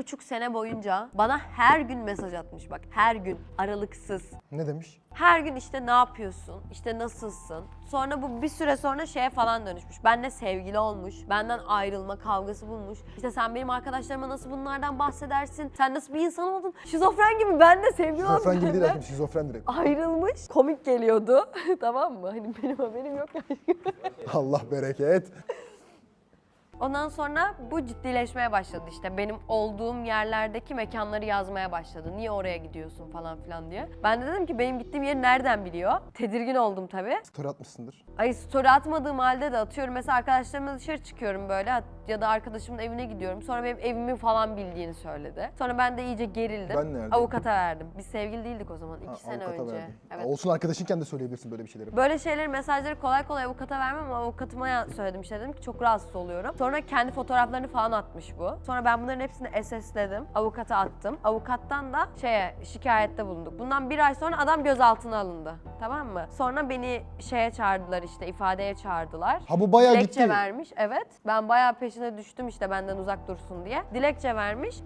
buçuk sene boyunca bana her gün mesaj atmış bak her gün aralıksız. Ne demiş? Her gün işte ne yapıyorsun, işte nasılsın. Sonra bu bir süre sonra şeye falan dönüşmüş. Benle sevgili olmuş, benden ayrılma kavgası bulmuş. İşte sen benim arkadaşlarıma nasıl bunlardan bahsedersin, sen nasıl bir insan oldun. Şizofren gibi benle sevgili oldun. Şizofren gibi değil hayatım, şizofren direkt. Ayrılmış, komik geliyordu. tamam mı? Hani benim haberim yok ya. Allah bereket. Ondan sonra bu ciddileşmeye başladı işte. Benim olduğum yerlerdeki mekanları yazmaya başladı. Niye oraya gidiyorsun falan filan diye. Ben de dedim ki benim gittiğim yeri nereden biliyor? Tedirgin oldum tabii. Story atmışsındır. Ay story atmadığım halde de atıyorum. Mesela arkadaşlarımla dışarı çıkıyorum böyle ya da arkadaşımın evine gidiyorum. Sonra benim evimi falan bildiğini söyledi. Sonra ben de iyice gerildim. Ben neredeyim? Avukata verdim. Biz sevgili değildik o zaman. iki Ha, sene avukata önce. verdin. Evet. Olsun arkadaşınken de söyleyebilirsin böyle bir şeyleri. Böyle şeyleri, mesajları kolay kolay avukata vermem ama avukatıma ya- söyledim işte dedim ki çok rahatsız oluyorum. Sonra kendi fotoğraflarını falan atmış bu. Sonra ben bunların hepsini SS'ledim. Avukata attım. Avukattan da şeye şikayette bulunduk. Bundan bir ay sonra adam gözaltına alındı. Tamam mı? Sonra beni şeye çağırdılar işte ifadeye çağırdılar. Ha bu bayağı Dilekçe gitti. vermiş evet. Ben bayağı peşine düştüm işte benden uzak dursun diye. Dilekçe vermiş.